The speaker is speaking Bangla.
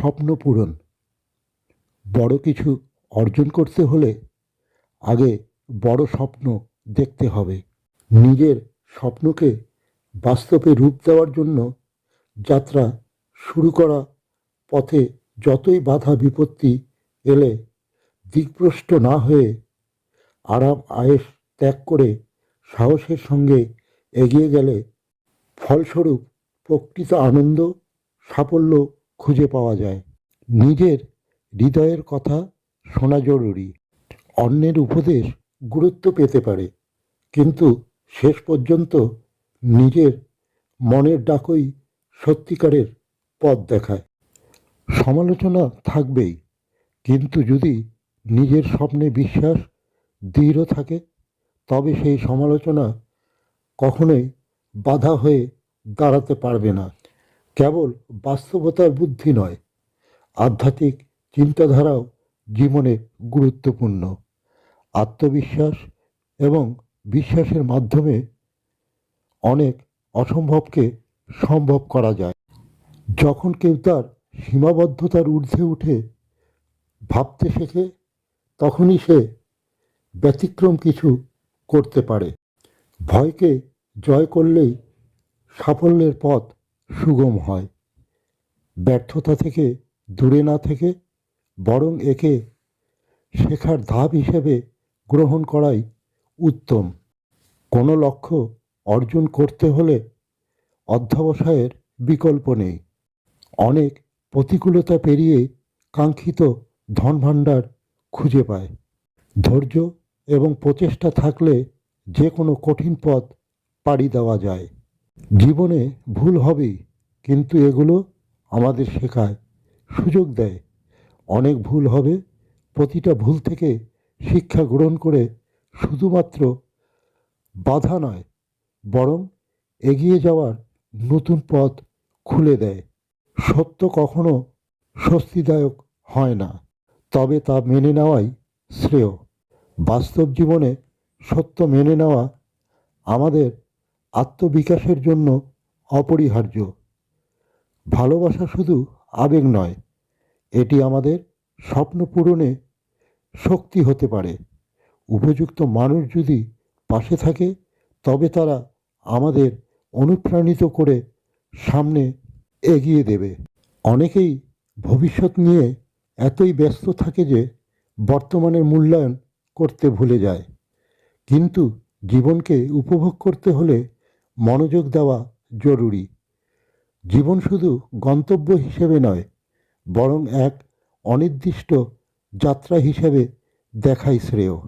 স্বপ্ন পূরণ। বড় কিছু অর্জন করতে হলে আগে বড় স্বপ্ন দেখতে হবে। নিজের স্বপ্নকে বাস্তবে রূপ দেওয়ার জন্য যাত্রা শুরু করা পথে যতই বাধা বিপত্তি এলে দিকভ্রষ্ট না হয়ে আরাম আয়েস ত্যাগ করে সাহসের সঙ্গে এগিয়ে গেলে ফলস্বরূপ প্রকৃত আনন্দ, সাফল্য খুঁজে পাওয়া যায়। নিজের হৃদয়ের কথা শোনা জরুরি। অন্যের উপদেশ গুরুত্ব পেতে পারে। কিন্তু শেষ পর্যন্ত নিজের মনের ডাকই সত্যিকারের পথ দেখায়। সমালোচনা থাকবেই। কিন্তু যদি নিজের স্বপ্নে বিশ্বাস দৃঢ় থাকে, তবে সেই সমালোচনা কখনোই বাধা হয়ে দাঁড়াতে পারবে না। কেবল বাস্তবতার বুদ্ধি নয়, আধ্যাত্মিক চিন্তাধারাও জীবনে গুরুত্বপূর্ণ। আত্মবিশ্বাস এবং বিশ্বাসের মাধ্যমে অনেক অসম্ভবকে সম্ভব করা যায়। যখন কেউ তার সীমাবদ্ধতার ঊর্ধ্বে উঠে ভাবতে শেখে, তখনই সে ব্যতিক্রম কিছু করতে পারে। ভয়কে জয় করলেই সাফল্যের পথ সুগম হয়। ব্যর্থতা থেকে দূরে না থেকে বরং একে শেখার ধাপ হিসেবে গ্রহণ করাই উত্তম। কোনো লক্ষ্য অর্জন করতে হলে অধ্যবসায়ের বিকল্প নেই। অনেক প্রতিকূলতা পেরিয়ে কাঙ্ক্ষিত ধনভাণ্ডার খুঁজে পায়। ধৈর্য এবং প্রচেষ্টা থাকলে যে কোনো কঠিন পথ পাড়ি দেওয়া যায়। জীবনে ভুল হবেই, কিন্তু এগুলো আমাদের শেখায়, সুযোগ দেয়। অনেক ভুল হবে, প্রতিটা ভুল থেকে শিক্ষা গ্রহণ করে শুধুমাত্র বাধা নয়, বরং এগিয়ে যাওয়ার নতুন পথ খুলে দেয়। সত্য কখনো স্বস্তিদায়ক হয় না, তবে তা মেনে নেওয়াই শ্রেয়। বাস্তব জীবনে সত্য মেনে নেওয়া আমাদের আত্মবিকাশের জন্য অপরিহার্য। ভালোবাসা শুধু আবেগ নয়, এটি আমাদের স্বপ্ন পূরণে শক্তি হতে পারে। উপযুক্ত মানুষ যদি পাশে থাকে, তবে তারা আমাদের অনুপ্রাণিত করে সামনে এগিয়ে দেবে। অনেকেই ভবিষ্যৎ নিয়ে এতই ব্যস্ত থাকে যে বর্তমানের মূল্যায়ন করতে ভুলে যায়। কিন্তু জীবনকে উপভোগ করতে হলে মনোযোগ দেওয়া জরুরি। জীবন শুধু গন্তব্য হিসেবে নয়, বরং এক অনির্দিষ্ট যাত্রা হিসেবে দেখাই শ্রেয়।